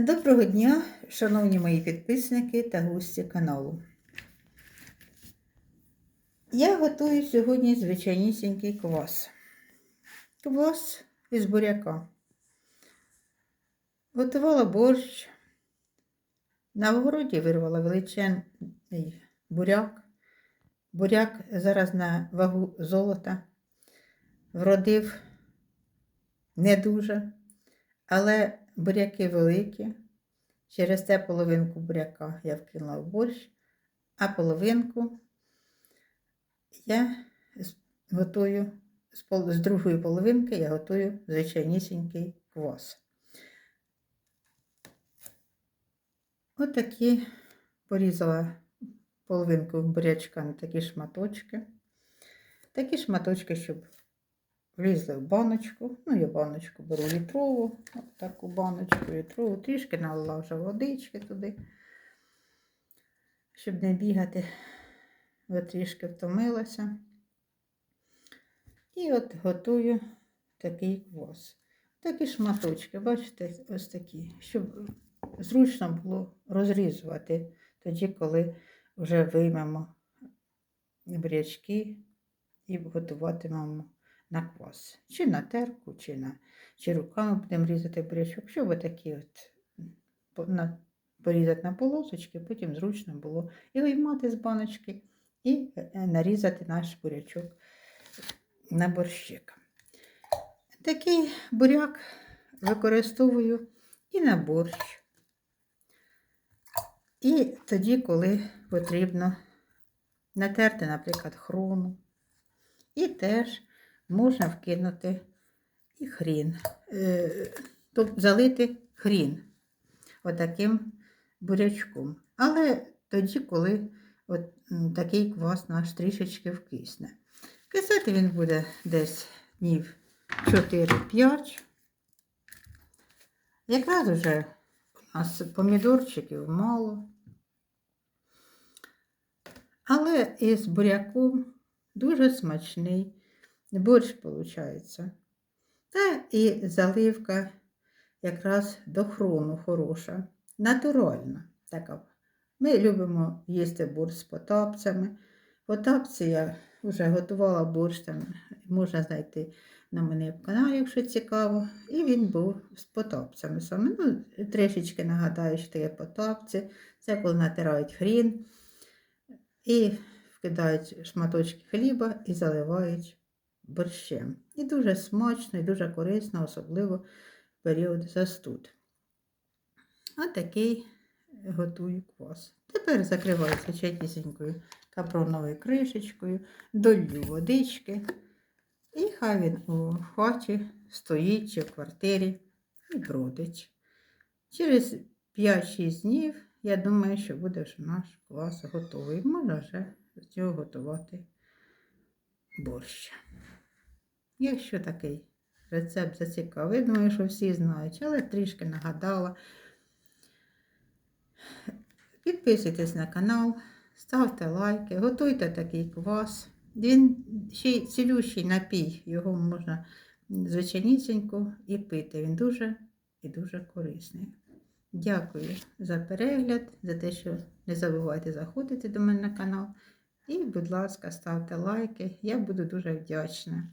Доброго дня, шановні мої підписники та гості каналу. Я готую сьогодні звичайнісінький квас. Квас із буряка. Готувала борщ. На огороді вирвала величезний буряк. Буряк зараз на вагу золота. Вродив не дуже, але буряки великі. Через те половинку буряка я вкинула в борщ, а половинку я готую з другої половинки я готую звичайнісінький квас. Отакі порізала половинку бурячка на такі шматочки. Такі шматочки, щоб влізли в баночку. Ну, я баночку беру літрову, таку баночку літрову, трішки налила вже водички туди, щоб не бігати. Я трішки втомилася. І от готую такий квас. Такі шматочки, бачите, ось такі, щоб зручно було розрізувати тоді, коли вже виймемо бурячки і готуватимемо на квас. Чи на терку, чи, на, чи руками будемо різати бурячок, щоб отакі от на, порізати на полосочки, потім зручно було і виймати з баночки, і е, нарізати наш бурячок на борщик. Такий буряк використовую і на борщ. І тоді, коли потрібно натерти, наприклад, хрону. І теж можна вкинути і хрін, тобто залити хрін отаким бурячком. Але тоді, коли от такий квас наш трішечки вкисне. Кисати він буде десь днів 4-5. Якраз уже у нас помідорчиків мало. Але із буряком дуже смачний борщ виходить. Та і заливка якраз до хрону хороша, натуральна така. Ми любимо їсти борщ з потапцями. Потапці я вже готувала борщ, там можна знайти на мене в каналі, якщо цікаво. І він був з потапцями саме. Ну, трішечки нагадаю, що таке потапці. Це коли натирають хрін і вкидають шматочки хліба і заливають борщем. І дуже смачно, і дуже корисно, особливо в період застуд. Отакий готую квас. Тепер закриваю звичайнісінькою капроновою кришечкою, долью водички. І хай він у хаті стоїть чи в квартирі і бродить. Через 5-6 днів, я думаю, що буде вже наш квас готовий. Можна вже з цього готувати борщ. Якщо такий рецепт зацікавий, думаю, що всі знають, але трішки нагадала. Підписуйтесь на канал, ставте лайки, готуйте такий квас. Він ще цілющий напій, його можна звичайнісінько і пити. Він дуже і дуже корисний. Дякую за перегляд, за те, що не забувайте заходити до мене на канал. І, будь ласка, ставте лайки. Я буду дуже вдячна.